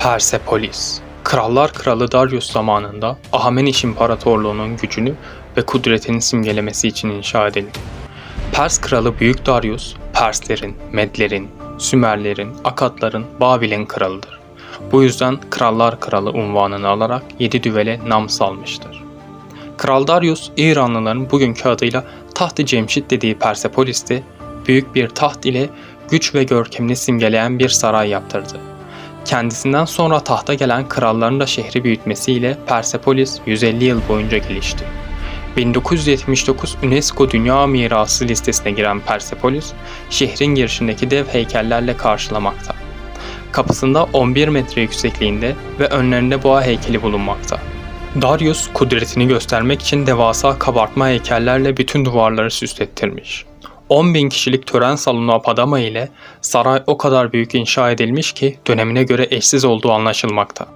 Persepolis Krallar Kralı Darius zamanında Ahamenis İmparatorluğu'nun gücünü ve kudretini simgelemesi için inşa edildi. Pers Kralı Büyük Darius, Perslerin, Medlerin, Sümerlerin, Akatların, Babil'in kralıdır. Bu yüzden Krallar Kralı unvanını alarak yedi düvele nam salmıştır. Kral Darius, İranlıların bugünkü adıyla Taht-ı Cemşit dediği Persepolis'te büyük bir taht ile güç ve görkemini simgeleyen bir saray yaptırdı. Kendisinden sonra tahta gelen kralların da şehri büyütmesiyle Persepolis 150 yıl boyunca gelişti. 1979 UNESCO Dünya Mirası listesine giren Persepolis, şehrin girişindeki dev heykellerle karşılamakta. Kapısında 11 metre yüksekliğinde ve önlerinde boğa heykeli bulunmakta. Darius kudretini göstermek için devasa kabartma heykellerle bütün duvarları süslettirmiş. 10 bin kişilik tören salonu Apadama ile saray o kadar büyük inşa edilmiş ki dönemine göre eşsiz olduğu anlaşılmakta.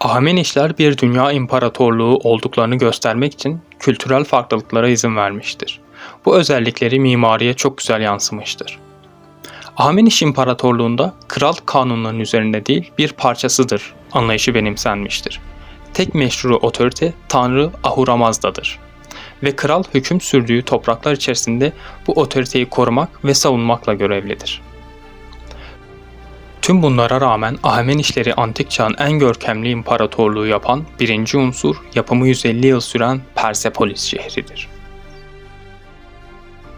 Ahamenişler bir dünya imparatorluğu olduklarını göstermek için kültürel farklılıklara izin vermiştir. Bu özellikleri mimariye çok güzel yansımıştır. Ahmeniş İmparatorluğunda kral kanunların üzerinde değil bir parçasıdır anlayışı benimsenmiştir. Tek meşru otorite Tanrı Ahuramaz'dadır ve kral hüküm sürdüğü topraklar içerisinde bu otoriteyi korumak ve savunmakla görevlidir. Tüm bunlara rağmen Ahamenişleri antik çağın en görkemli imparatorluğu yapan birinci unsur yapımı 150 yıl süren Persepolis şehridir.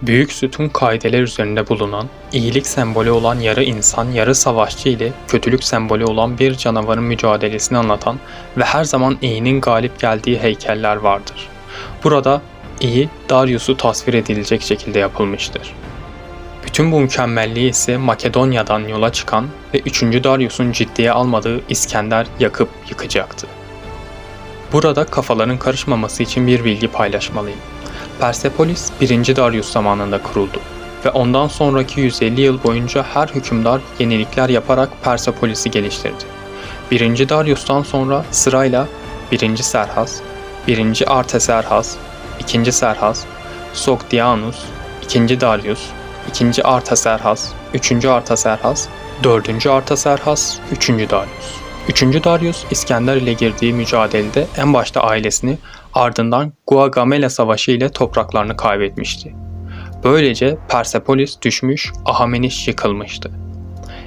Büyük sütun kaideler üzerinde bulunan, iyilik sembolü olan yarı insan, yarı savaşçı ile kötülük sembolü olan bir canavarın mücadelesini anlatan ve her zaman iyinin galip geldiği heykeller vardır. Burada iyi Darius'u tasvir edilecek şekilde yapılmıştır. Bütün bu mükemmelliği ise Makedonya'dan yola çıkan ve 3. Darius'un ciddiye almadığı İskender yakıp yıkacaktı. Burada kafaların karışmaması için bir bilgi paylaşmalıyım. Persepolis 1. Darius zamanında kuruldu ve ondan sonraki 150 yıl boyunca her hükümdar yenilikler yaparak Persepolis'i geliştirdi. 1. Darius'tan sonra sırayla 1. Serhas, 1. Artaserhas, 2. Serhas, Sogdianus, 2. Darius, 2. Artaserhas, 3. Artaserhas, 4. Artaserhas, 3. Darius. 3. Darius İskender ile girdiği mücadelede en başta ailesini ardından Guagamela Savaşı ile topraklarını kaybetmişti. Böylece Persepolis düşmüş, Ahamenis yıkılmıştı.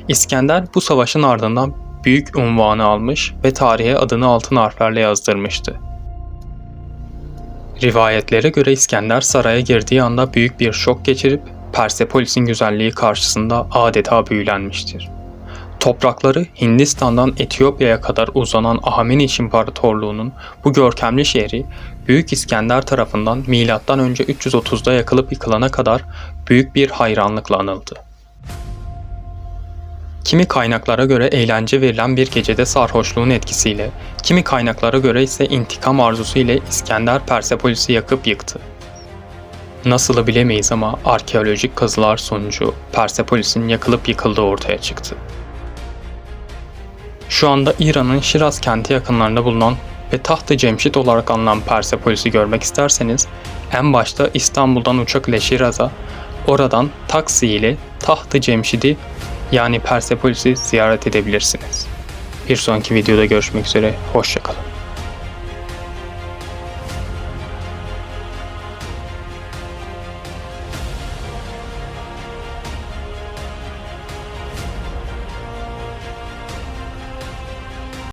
İskender bu savaşın ardından büyük unvanı almış ve tarihe adını altın harflerle yazdırmıştı. Rivayetlere göre İskender saraya girdiği anda büyük bir şok geçirip Persepolis'in güzelliği karşısında adeta büyülenmiştir. Toprakları Hindistan'dan Etiyopya'ya kadar uzanan Ahamenis İmparatorluğu'nun bu görkemli şehri Büyük İskender tarafından M.Ö. 330'da yakılıp yıkılana kadar büyük bir hayranlıkla anıldı. Kimi kaynaklara göre eğlence verilen bir gecede sarhoşluğun etkisiyle, kimi kaynaklara göre ise intikam arzusu ile İskender Persepolis'i yakıp yıktı. Nasılı bilemeyiz ama arkeolojik kazılar sonucu Persepolis'in yakılıp yıkıldığı ortaya çıktı. Şu anda İran'ın Şiraz kenti yakınlarında bulunan ve Taht-ı Cemşit olarak anılan Persepolis'i görmek isterseniz en başta İstanbul'dan uçak ile Şiraz'a, oradan taksi ile Taht-ı Cemşid'i yani Persepolis'i ziyaret edebilirsiniz. Bir sonraki videoda görüşmek üzere, hoşçakalın.